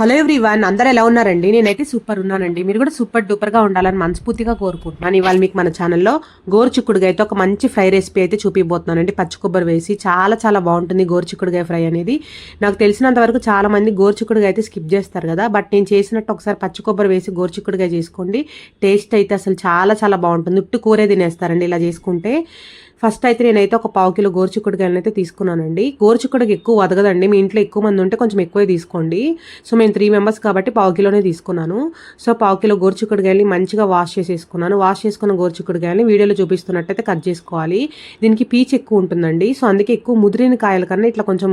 Hello everyone అందరు ఎలా ఉన్నారండి? నేనైతే సూపర్ ఉన్నానండి. మీరు కూడా సూపర్ డూపర్గా ఉండాలని మనస్ఫూర్తిగా కోరుకుంటున్నాను. ఇవాళ మీకు మన ఛానల్లో గోరుచిక్కుడుగా అయితే ఒక మంచి ఫ్రై రెసిపీ అయితే చూపిపోతున్నానండి పచ్చి కొబ్బరి వేసి చాలా చాలా బాగుంటుంది గోరుచిక్కుడుగాయ ఫ్రై అనేది. నాకు తెలిసినంత వరకు చాలా మంది గోరుచిక్కుడుగా అయితే స్కిప్ చేస్తారు కదా. బట్ నేను చేసినట్టు ఒకసారి పచ్చి కొబ్బరి వేసి గోరుచిక్కుడుగా చేసుకోండి. టేస్ట్ అయితే అసలు చాలా చాలా బాగుంటుంది. ఉట్టు కూరే తినేస్తారండి ఇలా చేసుకుంటే. ఫస్ట్ అయితే నేనైతే ఒక పావు కిలో గోరుచిక్కుడుకాయలను అయితే తీసుకున్నానండి. గోరుచిక్కుడుకి ఎక్కువ వదగదండి. మీ ఇంట్లో ఎక్కువ మంది ఉంటే కొంచెం ఎక్కువే తీసుకోండి. సో మేము త్రీ మెంబర్స్ కాబట్టి పావు కిలోనే తీసుకున్నాను. సో పావు కిలో గోరుచిక్కుడుకాయలని మంచిగా వాష్ చేసేసుకున్నాను. వాష్ చేసుకున్న గోరుచిక్కుడుకాయలని వీడియోలో చూపిస్తున్నట్టయితే కట్ చేసుకోవాలి. దీనికి పీచ్ ఎక్కువ ఉంటుందండి. సో అందుకే ఎక్కువ ముదిరిన కాయల కన్నా ఇట్లా కొంచెం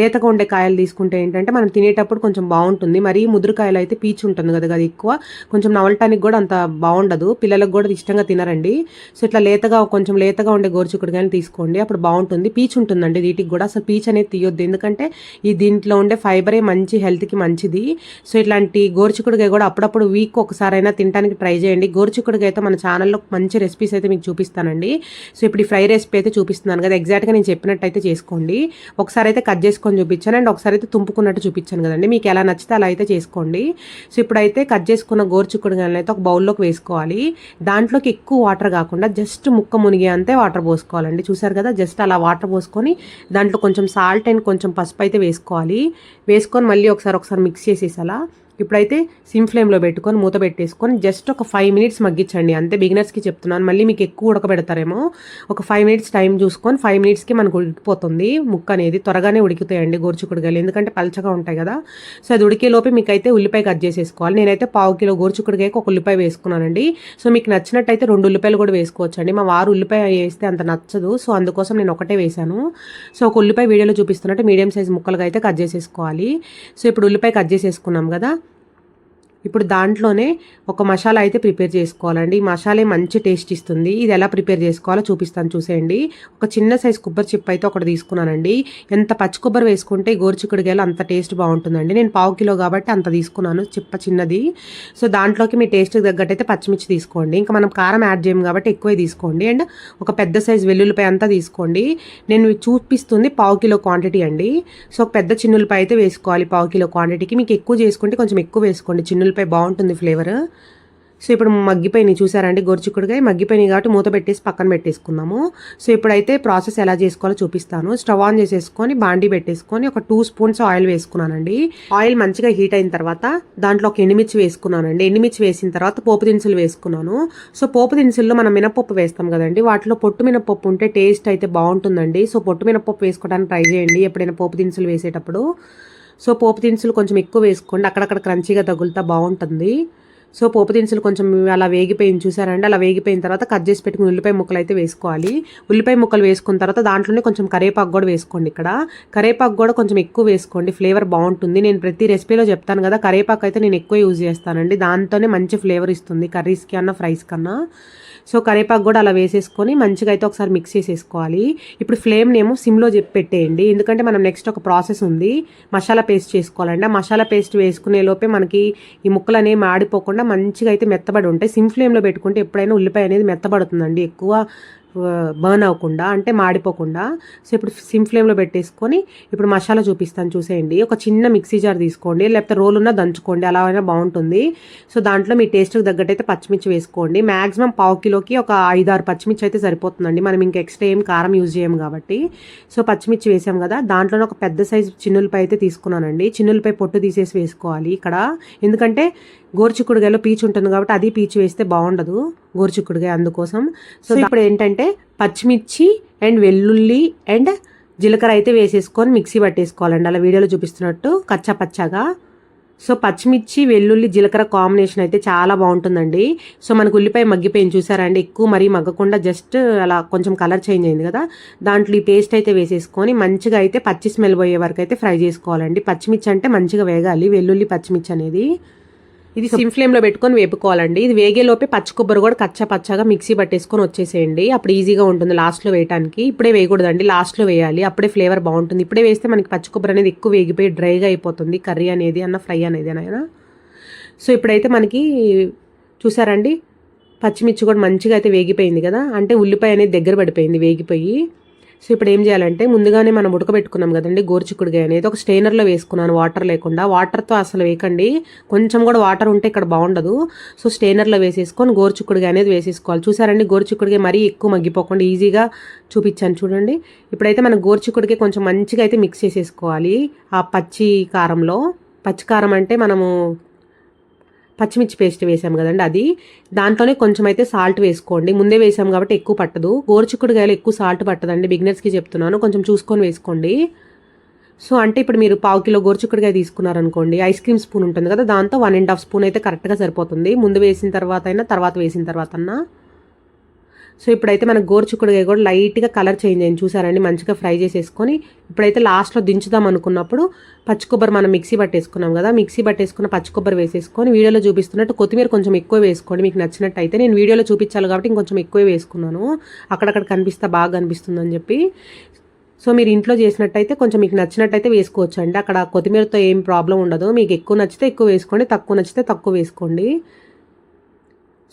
లేతగా ఉండే కాయలు తీసుకుంటే ఏంటంటే మనం తినేటప్పుడు కొంచెం బాగుంటుంది. మరి ముదురుకాయలు అయితే పీచ్ ఉంటుంది కదా అది ఎక్కువ. కొంచెం నవలటానికి కూడా అంత బాగుండదు. పిల్లలకు కూడా ఇష్టంగా తినరండి. సో ఇట్లా లేతగా కొంచెం లేతగా ఉండే గోరుచిక్కుడుకాయలు తీసుకోండి. అప్పుడు బాగుంటుంది. పీచ్ ఉంటుందండి వీటికి కూడా. అసలు పీచ్ అనేది తీయొద్దు. ఎందుకంటే ఈ దీంట్లో ఉండే ఫైబరే మంచి హెల్త్కి మంచిది. సో ఇట్లాంటి గోరుచిక్కుడుకాయ కూడా అప్పుడప్పుడు వీక్ ఒకసారైనా తినడానికి ట్రై చేయండి. గోరుచిక్కుడుకాయ అయితే మన ఛానల్లో మంచి రెసిపీస్ అయితే మీకు చూపిస్తానండి. సో ఇప్పుడు ఈ ఫ్రై రెసిపీ అయితే చూపిస్తున్నాను కదా. ఎగ్జాక్ట్గా నేను చెప్పినట్టు అయితే చేసుకోండి. ఒకసారి అయితే కట్ చేసుకొని చూపించాను. అండ్ ఒకసారి అయితే తుంపుకున్నట్టు చూపించాను కదండి. మీకు ఎలా నచ్చితే అలా అయితే చేసుకోండి. సో ఇప్పుడైతే కట్ చేసుకున్న గోరుచిక్కుడుకాయలను అయితే ఒక బౌల్లోకి వేసుకోవాలి. దాంట్లోకి ఎక్కువ వాటర్ కాకుండా జస్ట్ ముక్క మునిగే అంతే వాటర్ పోసుకోవాలండి. చూసారు కదా జస్ట్ అలా వాటర్ పోసుకొని దాంట్లో కొంచెం సాల్ట్ అండ్ కొంచెం పసుపు అయితే వేసుకోవాలి. వేసుకొని మళ్ళీ ఒకసారి ఒకసారి మిక్స్ చేసేసి అలా ఇప్పుడైతే సిమ్ ఫ్లేమ్లో పెట్టుకొని మూత పెట్టేసుకొని జస్ట్ ఒక ఫైవ్ మినిట్స్ మగ్గించండి. అంతే బిగినర్స్కి చెప్తున్నాను. మళ్ళీ మీకు ఎక్కువ ఉడకబెడతారేమో. ఒక ఫైవ్ మినిట్స్ టైం చూసుకొని ఫైవ్ మినిట్స్కి మనకు ఉడికిపోతుంది. ముక్క అనేది త్వరగానే ఉడికితాయండి గోరుచుకుడుగాయలు ఎందుకంటే పలచగా ఉంటాయి కదా. సో అది ఉడికే లోపే మీకు అయితే ఉల్లిపాయ కట్ చేసేసుకోవాలి. నేనైతే పావు కిలో గోరుచుకుడుగాయకి ఒక ఉల్లిపాయ వేసుకున్నానండి. సో మీకు నచ్చినట్టయితే రెండు ఉల్లిపాయలు కూడా వేసుకోవచ్చండి. మా వారు ఉల్లిపాయ వేస్తే అంత నచ్చదు. సో అందుకోసం నేను ఒకటే వేశాను. సో ఒక ఉల్లిపాయ వీడియోలో చూపిస్తున్నట్టు మీడియం సైజ్ ముక్కలుగా అయితే కట్ చేసేసుకోవాలి. సో ఇప్పుడు ఉల్లిపాయ కట్ చేసేసుకున్నాం కదా. ఇప్పుడు దాంట్లోనే ఒక మసాలా అయితే ప్రిపేర్ చేసుకోవాలండి. ఈ మసాలే మంచి టేస్ట్ ఇస్తుంది. ఇది ఎలా ప్రిపేర్ చేసుకోవాలో చూపిస్తాను చూసేయండి. ఒక చిన్న సైజ్ కొబ్బరి చిప్ అయితే ఒకటి తీసుకున్నానండి. ఎంత పచ్చి కొబ్బరి వేసుకుంటే గోరుచిక్కుడుగాయలు అంత టేస్ట్ బాగుంటుందండి. నేను పావు కిలో కాబట్టి అంత తీసుకున్నాను. చిప్ప చిన్నది. సో దాంట్లోకి మీ టేస్ట్కి తగ్గట్టు అయితే పచ్చిమిర్చి తీసుకోండి. ఇంకా మనం కారం యాడ్ చేయము కాబట్టి ఎక్కువే తీసుకోండి. అండ్ ఒక పెద్ద సైజ్ వెల్లుల్లిపాయ అంతా తీసుకోండి. నేను చూపిస్తుంది పావు కిలో క్వాంటిటీ అండి. సో ఒక పెద్ద చిన్నులపాయ అయితే వేసుకోవాలి పావు కిలో క్వాంటిటీకి. మీకు ఎక్కువ చేసుకుంటే కొంచెం ఎక్కువ వేసుకోండి చిన్నులు ఉల్లిపాయ బాగుంటుంది ఫ్లేవర్ సో ఇప్పుడు మగ్గిపోయినాయి. చూసారండి గొరుచుకుడుగాయ మగ్గిపోయినాయి కాబట్టి మూత పెట్టేసి పక్కన పెట్టేసుకున్నాము సో ఇప్పుడైతే ప్రాసెస్ ఎలా చేసుకోవాలో చూపిస్తాను. స్టవ్ ఆన్ చేసేసుకొని బాండీ పెట్టేసుకొని ఒక టూ స్పూన్స్ ఆయిల్ వేసుకున్నానండి. ఆయిల్ మంచిగా హీట్ అయిన తర్వాత దాంట్లో ఒక ఎండుమిర్చి వేసుకున్నానండి. ఎండుమిర్చి వేసిన తర్వాత పోపు దినుసులు వేసుకున్నాను. సో పోపు దినుసుల్లో మనం మినపప్పు వేస్తాం కదండి. వాటిలో పొట్టు మినపప్పు ఉంటే టేస్ట్ అయితే బాగుంటుందండి. సో పొట్టు మినపప్పు వేసుకోవడానికి ట్రై చేయండి ఎప్పుడైనా పోపు దినుసులు వేసేటప్పుడు. సో పోపు దినుసులు కొంచెం ఎక్కువ వేసుకోండి. అక్కడక్కడ క్రంచీగా తగులుతా బాగుంటుంది. సో పోపు దినుసులు కొంచెం అలా వేగిపోయింది చూసారండి. అలా వేగిపోయిన తర్వాత కట్ చేసి పెట్టుకుని ఉల్లిపాయ ముక్కలు అయితే వేసుకోవాలి. ఉల్లిపాయ ముక్కలు వేసుకున్న తర్వాత దాంట్లోనే కొంచెం కరేపాకు కూడా వేసుకోండి ఇక్కడ. కరేపాకు కూడా కొంచెం ఎక్కువ వేసుకోండి. ఫ్లేవర్ బాగుంటుంది. నేను ప్రతి రెసిపీలో చెప్తాను కదా కరేపాకు అయితే నేను ఎక్కువ యూజ్ చేస్తానండి. దాంతోనే మంచి ఫ్లేవర్ ఇస్తుంది కర్రీస్కి అన్న ఫ్రైస్ కన్నా సో కరేపాకు కూడా అలా వేసేసుకొని మంచిగా అయితే ఒకసారి మిక్స్ చేసేసుకోవాలి. ఇప్పుడు ఫ్లేమ్నేమో సిమ్లో చెప్పి పెట్టేయండి. ఎందుకంటే మనం నెక్స్ట్ ఒక ప్రాసెస్ ఉంది. మసాలా పేస్ట్ చేసుకోవాలండి. ఆ మసాలా పేస్ట్ వేసుకునే లోపే మనకి ఈ ముక్కలు అనేవి మాడిపోకుండా మంచిగా అయితే మెత్తబడి ఉంటాయి. సిమ్ ఫ్లేమ్లో పెట్టుకుంటే ఎప్పుడైనా ఉల్లిపాయ అనేది మెత్తబడుతుందండి. ఎక్కువ బర్న్ అవ్వకుండా అంటే మాడిపోకుండా సో ఇప్పుడు సిమ్ ఫ్లేమ్లో పెట్టేసుకొని ఇప్పుడు మసాలా చూపిస్తాను చూసేయండి. ఒక చిన్న మిక్సీ జార్ తీసుకోండి లేకపోతే రోల్ ఉన్న దంచుకోండి అలా అయినా బాగుంటుంది. సో దాంట్లో మీ టేస్ట్కి తగ్గట్టు అయితే పచ్చిమిర్చి వేసుకోండి. మాక్సిమం పావు కిలోకి ఒక ఐదారు పచ్చిమిర్చి అయితే సరిపోతుందండి. మనం ఇంకా ఎక్స్ట్రా ఏం కారం యూజ్ చేయం కాబట్టి. సో పచ్చిమిర్చి వేసాం కదా దాంట్లోనే ఒక పెద్ద సైజు చిన్నులపై అయితే తీసుకున్నానండి. చిన్నులపై పొట్టు తీసేసి వేసుకోవాలి ఇక్కడ. ఎందుకంటే గోరుచిక్కుడుగాయలో పీచు ఉంటుంది కాబట్టి అది పీచు వేస్తే బాగుండదు గోరుచిక్కుడుగాయ అందుకోసం. సో ఇప్పుడు ఏంటంటే పచ్చిమిర్చి అండ్ వెల్లుల్లి అండ్ జీలకర్ర అయితే వేసేసుకొని మిక్సీ పట్టేసుకోవాలండి. అలా వీడియోలో చూపిస్తున్నట్టు కచ్చా పచ్చాగా. సో పచ్చిమిర్చి వెల్లుల్లి జీలకర్ర కాంబినేషన్ అయితే చాలా బాగుంటుందండి. సో మనకు ఉల్లిపాయ మగ్గిపోయింది చూసారండి. ఎక్కువ మరీ మగ్గకుండా జస్ట్ అలా కొంచెం కలర్ చేంజ్ అయింది కదా. దాంట్లో ఈ పేస్ట్ అయితే వేసేసుకొని మంచిగా అయితే పచ్చి స్మెల్ పోయే వరకు అయితే ఫ్రై చేసుకోవాలండి. పచ్చిమిర్చి అంటే మంచిగా వేగాలి. వెల్లుల్లి పచ్చిమిర్చి అనేది. ఇది సిమ్ ఫ్లేమ్లో పెట్టుకొని వేపుకోవాలండి. ఇది వేగేలోపే పచ్చి కొబ్బరి కూడా కచ్చా పచ్చగా మిక్సీ పట్టేసుకొని వచ్చేసేయండి. అప్పుడు ఈజీగా ఉంటుంది లాస్ట్లో వేయడానికి ఇప్పుడే వేయకూడదండి. లాస్ట్లో వేయాలి. అప్పుడే ఫ్లేవర్ బాగుంటుంది. ఇప్పుడే వేస్తే మనకి పచ్చి కొబ్బరి అనేది ఎక్కువ వేగిపోయి డ్రైగా అయిపోతుంది. కర్రీ అనేది అన్న ఫ్రై అనేది అయినా. సో ఇప్పుడైతే మనకి చూసారండి? పచ్చిమిర్చి కూడా మంచిగా అయితే వేగిపోయింది కదా? అంటే ఉల్లిపాయ అనేది దగ్గర పడిపోయింది వేగిపోయి. సో ఇప్పుడు ఏం చేయాలంటే ముందుగానే మనం ఉడకబెట్టుకున్నాం కదండి గోరుచిక్కుడుగాయ అనేది. ఒక స్టెయినర్లో వేసుకున్నాను వాటర్ లేకుండా. వాటర్తో అసలు వేయకండి. కొంచెం కూడా వాటర్ ఉంటే ఇక్కడ బాగుండదు. సో స్టెయినర్లో వేసేసుకొని గోరుచిక్కుడుగాయ అనేది వేసేసుకోవాలి. చూసారండి గోరుచిక్కుడుగాయ మరీ ఎక్కువ మగ్గిపోకుండా ఈజీగా చూపించాను చూడండి. ఇప్పుడైతే మనం గోరుచిక్కుడికి కొంచెం మంచిగా అయితే మిక్స్ చేసేసుకోవాలి. ఆ పచ్చి కారంలో. పచ్చి కారం అంటే మనము పచ్చిమిర్చి పేస్ట్ వేసాం కదండి అది. దాంట్లోనే కొంచెం అయితే సాల్ట్ వేసుకోండి. ముందే వేసాం కాబట్టి ఎక్కువ పట్టదు. గోరుచిక్కుడుగాయలు ఎక్కువ సాల్ట్ పట్టదండి. బిగినర్స్కి చెప్తున్నాను. కొంచెం చూసుకొని వేసుకోండి. సో అంటే ఇప్పుడు మీరు పావు కిలో గోరుచిక్కుడుగాయ తీసుకున్నారనుకోండి. ఐస్ క్రీమ్ స్పూన్ ఉంటుంది కదా దాంతో వన్ అండ్ హాఫ్ స్పూన్ అయితే కరెక్ట్గా సరిపోతుంది. ముందు వేసిన తర్వాత అయినా తర్వాత వేసిన తర్వాత అన్నా సో ఇప్పుడైతే మన గోరుచుక్కుడుగా కూడా లైట్గా కలర్ చేంజ్ అయింది. చూసారండి? మంచిగా ఫ్రై చేసేసుకొని ఇప్పుడైతే లాస్ట్లో దించుదాం అనుకున్నప్పుడు పచ్చి కొబ్బరి మనం మిక్సీ పట్టేసుకున్నాం కదా? మిక్సీ పట్టేసుకున్న పచ్చి కొబ్బరి వేసేసుకొని వీడియోలో చూపిస్తున్నట్టు కొత్తిమీర కొంచెం ఎక్కువ వేసుకోండి. మీకు నచ్చినట్టు అయితే నేను వీడియోలో చూపించాలి కాబట్టి ఇంకొంచెం ఎక్కువ వేసుకున్నాను. అక్కడక్కడ కనిపిస్తే బాగా కనిపిస్తుందని చెప్పి. సో మీరు ఇంట్లో చేసినట్టయితే కొంచెం మీకు నచ్చినట్టయితే వేసుకోవచ్చు అండి అక్కడ కొత్తిమీరతో ఏం ప్రాబ్లం ఉండదు. మీకు ఎక్కువ నచ్చితే ఎక్కువ వేసుకోండి. తక్కువ నచ్చితే తక్కువ వేసుకోండి.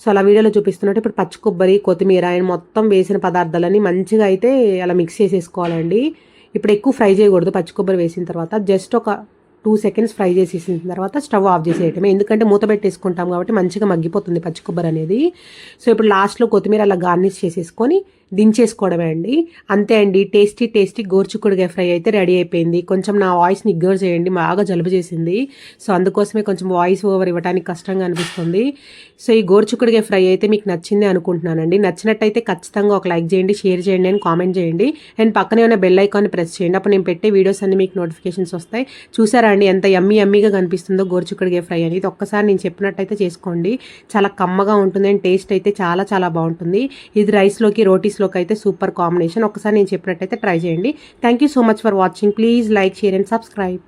సో అలా వీడియోలో చూపిస్తున్నట్టు ఇప్పుడు పచ్చి కొబ్బరి కొత్తిమీర ఆయన మొత్తం వేసిన పదార్థాలని మంచిగా అయితే అలా మిక్స్ చేసేసుకోవాలండి. ఇప్పుడు ఎక్కువ ఫ్రై చేయకూడదు పచ్చి కొబ్బరి వేసిన తర్వాత. జస్ట్ ఒక టూ సెకండ్స్ ఫ్రై చేసేసిన తర్వాత స్టవ్ ఆఫ్ చేసేయటమే. ఎందుకంటే మూత పెట్టేసుకుంటాం కాబట్టి మంచిగా మగ్గిపోతుంది పచ్చి కొబ్బరి అనేది. సో ఇప్పుడు లాస్ట్లో కొత్తిమీర అలా గార్నిష్ చేసేసుకొని దించేసుకోవడమే అండి. అంతే అండి. టేస్టీ టేస్టీ గోర్చుకుడుగా ఫ్రై అయితే రెడీ అయిపోయింది. కొంచెం నా వాయిస్ని ఇగ్నోర్ చేయండి బాగా జలుబు చేసింది. సో అందుకోసమే కొంచెం వాయిస్ ఓవర్ ఇవ్వడానికి కష్టంగా అనిపిస్తుంది. సో ఈ గోర్చుకుడుగా ఫ్రై అయితే మీకు నచ్చింది అనుకుంటున్నానండి. నచ్చినట్టయితే ఖచ్చితంగా ఒక లైక్ చేయండి షేర్ చేయండి అని కామెంట్ చేయండి. అండ్ పక్కనే ఉన్న బెల్ ఐకాన్ ప్రెస్ చేయండి. అప్పుడు నేను పెట్టే వీడియోస్ అన్ని మీకు నోటిఫికేషన్స్ వస్తాయి. చూసారా చూడండి ఎంత ఎమ్మి ఎమ్మిగా కనిపిస్తుందో గోర్చుకుడుగా ఫ్రై అనేది. ఒక్కసారి నేను చెప్పినట్టయితే చేసుకోండి. చాలా కమ్మగా ఉంటుంది అండ్ టేస్ట్ అయితే చాలా చాలా బాగుంటుంది. ఇది రైస్లోకి రోటీస్ అయితే సూపర్ కాంబినేషన్. ఒకసారి నేను చెప్పినట్టయితే ట్రై చేయండి. Thank you so much for watching please like share and subscribe